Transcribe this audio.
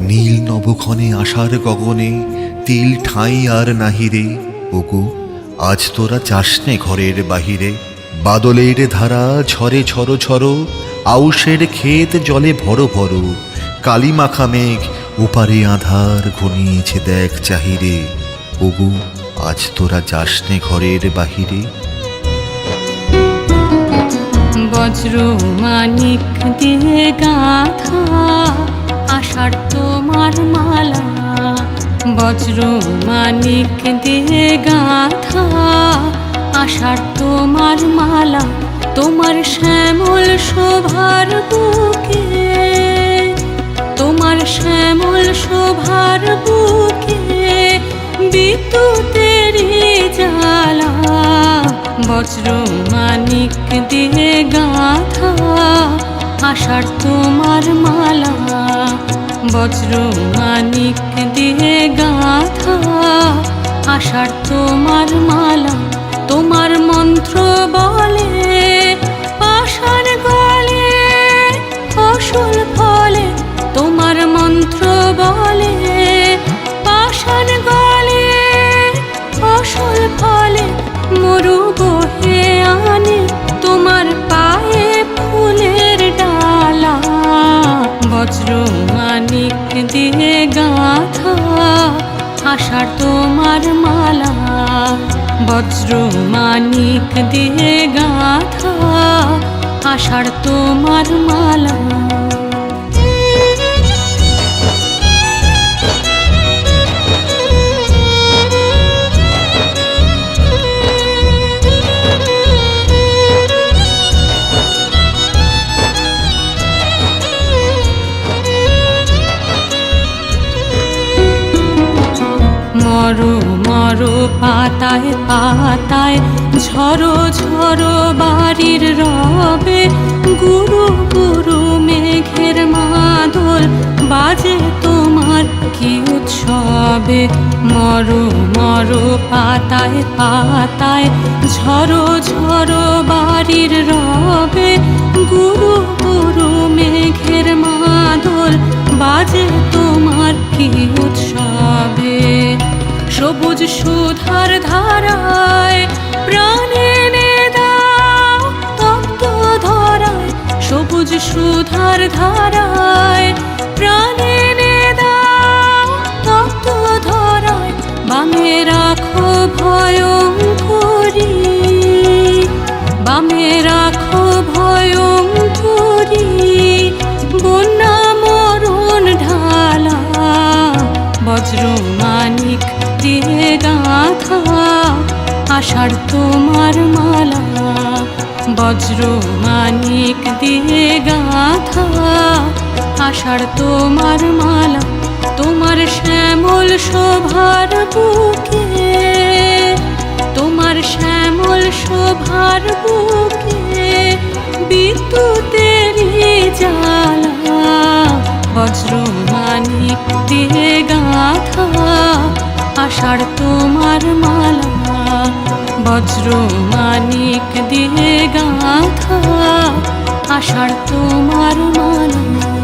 নীল নবক্ষণে আশার গগনে, তিল ঠাঁই আর নাহিরে ওগো, আজ তোরা চাসনে ঘরের বাহিরে। বাদলের ধারা ঝরে ছড়ো ছড়ো আউশের ক্ষেত জলে ভরো ভরো। কালী মাখা মেঘ ওপারে আধার ঘনিয়েছে দেখ চাহিরে। ওগো, আজ তোরা যাসনে ঘরের বাহিরে। বজ্র মানিক দিয়ে গাথা বজ্র মানিক দিয়ে গাথা। আষাঢ় তোমার মালা, তোমার শ্যামল শোভার বুকে। তোমার শ্যামল শোভার বুকে বিদ্যুতের জ্বালা। বজ্র মানিক দিয়ে গাথা আষাঢ় তোমার মালা। বজ্র মানিক দিয়ে গাথা। আশার তোমার মালা তোমার মন্ত্র বলে। আষাঢ় তোমার মালা বজ্র মানিক দিয়ে গাথা। আশার তোমার মালা। মরো পাতায় পাতায়, ঝড়ো ঝড়ো বাড়ির রবে। গুরু গুরু মেঘের মাদল, বাজে তোমার কি উৎসবে। মরো মরো পাতায় পাতায়, ঝড়ো ঝড়ো বাড়ির রবে। গুরু গুরু মেঘের মাদল, বাজে তোমার কি উৎসবে সবুজ সুধার ধারায় প্রাণে দাও তপ্ত ধরায়, সবুজ সুধার ধারায় প্রাণে দাও তপ্ত ধরায়, বামে রাখো ভয়ঙ্করী, বামে রাখো ভয়ঙ্করী, বন্যা মরণ ঢালা, বজ্র দিয়ে গাথা আষাঢ় তোমার মালা, বজ্র মানিক দিয়ে গাথা আষাঢ় তোমার মালা, তোমার শ্যামল শোভার বুকে, তোমার শ্যামল শোভার বুকে বিদ্যুতের আষাঢ় তোমার মালা বজ্র মানিক দিয়ে গাঁথা। আষাঢ় তোমার মালা